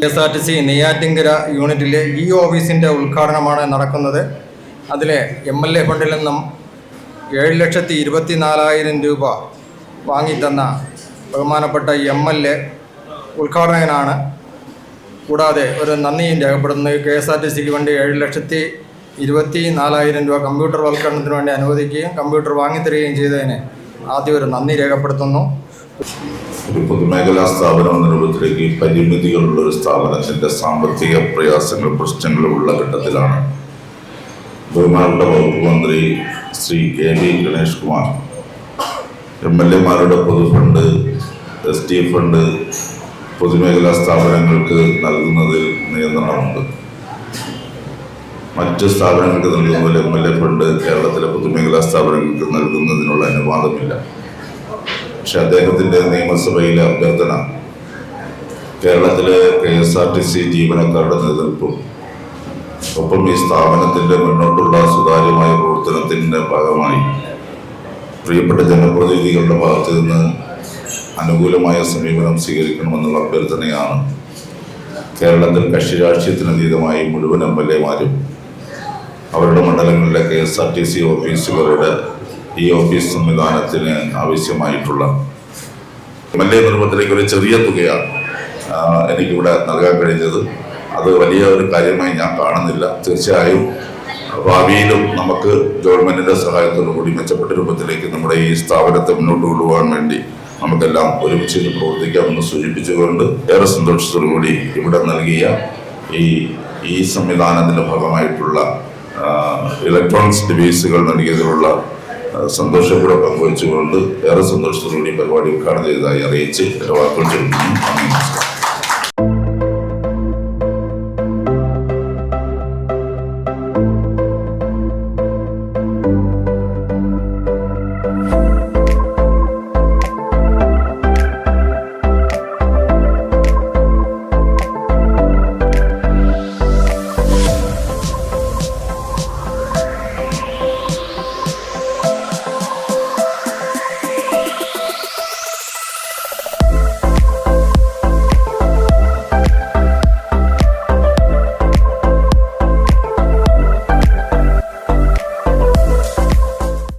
K S R T C Neyyattinkara യൂണിറ്റിലെ E ഓഫീസിന്റെ ഉദ്ഘാടനമാണ് നടക്കുന്നത്. അതിലെ എം എൽ എ ഫണ്ടിൽ നിന്നും ഏഴ് ലക്ഷത്തി ഇരുപത്തി നാലായിരം രൂപ വാങ്ങിത്തന്ന ബഹുമാനപ്പെട്ട എം എൽ എ ഉദ്ഘാടകനാണ്. കൂടാതെ ഒരു നന്ദിയും രേഖപ്പെടുത്തുന്നത് കെ എസ് ആർ ടി സിക്ക് വേണ്ടി ഏഴ് ലക്ഷത്തി ഇരുപത്തി നാലായിരം രൂപ കമ്പ്യൂട്ടർ വൽക്കരണത്തിന് വേണ്ടി അനുവദിക്കുകയും കമ്പ്യൂട്ടർ വാങ്ങിത്തരികയും ചെയ്തതിന് ആദ്യം ഒരു നന്ദി രേഖപ്പെടുത്തുന്നു. ഒരു പൊതുമേഖലാ സ്ഥാപനം എന്ന രൂപത്തിലേക്ക് പരിമിതികളുള്ള ഒരു സ്ഥാപനത്തിന്റെ സാമ്പത്തിക പ്രയാസങ്ങൾ പ്രശ്നങ്ങളും ഉള്ള ഘട്ടത്തിലാണ്. ബഹുമാനപ്പെട്ട വകുപ്പ് മന്ത്രി Shri K V Ganesh Kumar M L എമാരുടെ പൊതുഫണ്ട് എസ് ടി ഫണ്ട് പൊതുമേഖലാ സ്ഥാപനങ്ങൾക്ക് നൽകുന്നതിൽ നിയന്ത്രണമുണ്ട്. മറ്റ് സ്ഥാപനങ്ങൾക്ക് നൽകുന്ന പോലെ എം എൽ എ ഫണ്ട് കേരളത്തിലെ പൊതുമേഖലാ സ്ഥാപനങ്ങൾക്ക് നൽകുന്നതിനുള്ള അനുവാദമില്ല. പക്ഷെ അദ്ദേഹത്തിന്റെ നിയമസഭയിലെ അഭ്യർത്ഥന കേരളത്തിലെ K S R T C ജീവനക്കാരുടെ നേതൃത്വം ഒപ്പം ഈ സ്ഥാപനത്തിന്റെ മുന്നോട്ടുള്ള സുതാര്യമായ പ്രവർത്തനത്തിന്റെ ഭാഗമായി പ്രിയപ്പെട്ട ജനപ്രതിനിധികളുടെ ഭാഗത്ത് നിന്ന് അനുകൂലമായ സമീപനം സ്വീകരിക്കണമെന്നുള്ള അഭ്യർത്ഥനയാണ് കേരളത്തിൽ കക്ഷി രാഷ്ട്രീയത്തിനതീതമായി മുഴുവൻ എം എൽ എമാരും അവരുടെ മണ്ഡലങ്ങളിലെ K S R T C ഓഫീസുകളുടെ ഈ ഓഫീസ് സംവിധാനത്തിന് ആവശ്യമായിട്ടുള്ള എം എൽ എ നിർമ്മത്തിലേക്ക് ഒരു ചെറിയ തുകയാണ് എനിക്കിവിടെ നൽകാൻ കഴിഞ്ഞത്. അത് വലിയ ഒരു കാര്യമായി ഞാൻ കാണുന്നില്ല. തീർച്ചയായും ഭാവിയിലും നമുക്ക് ഗവൺമെന്റിന്റെ സഹായത്തോടു കൂടി മെച്ചപ്പെട്ട രൂപത്തിലേക്ക് നമ്മുടെ ഈ സ്ഥാപനത്തെ മുന്നോട്ട് കൊണ്ടുപോകാൻ വേണ്ടി നമുക്കെല്ലാം ഒരുമിച്ച് പ്രവർത്തിക്കാമെന്ന് സൂചിപ്പിച്ചുകൊണ്ട് ഏറെ സന്തോഷത്തോടു കൂടി ഇവിടെ നൽകിയ ഈ ഈ സംവിധാനത്തിന്റെ ഭാഗമായിട്ടുള്ള ഇലക്ട്രോണിക്സ് ഡിവൈസുകൾ നൽകിയതിലുള്ള ആ, സന്തോഷം കൂടെ പങ്കുവച്ചുകൊണ്ട് ഏറെ സന്തോഷത്തോടുകൂടി പരിപാടി ഉദ്ഘാടനം ചെയ്തതായി അറിയിച്ച് വാക്കുകൾ നന്ദി നമസ്കാരം